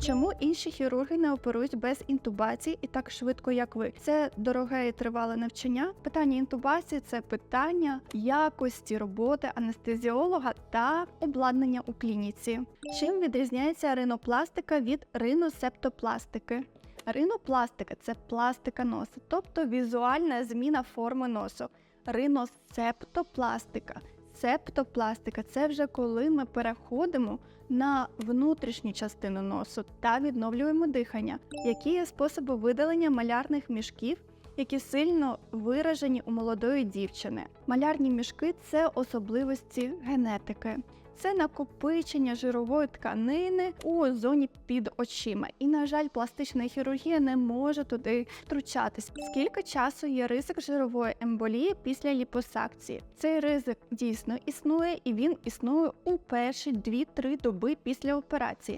Чому інші хірурги не оперують без інтубації і так швидко, як ви? Це дороге і тривале навчання. Питання інтубації це питання якості роботи анестезіолога та обладнання у клініці. Чим відрізняється ринопластика від риносептопластики? Ринопластика це пластика носа, тобто візуальна зміна форми носу. Риносептопластика. Септопластика це вже коли ми переходимо на внутрішню частину носу та відновлюємо дихання. Які є способи видалення малярних мішків, які сильно виражені у молодої дівчини? Малярні мішки це особливості генетики. Це накопичення жирової тканини у зоні під очима. І, на жаль, пластична хірургія не може туди втручатись. Скільки часу є ризик жирової емболії після ліпосакції? Цей ризик дійсно існує, і він існує у перші 2-3 доби після операції.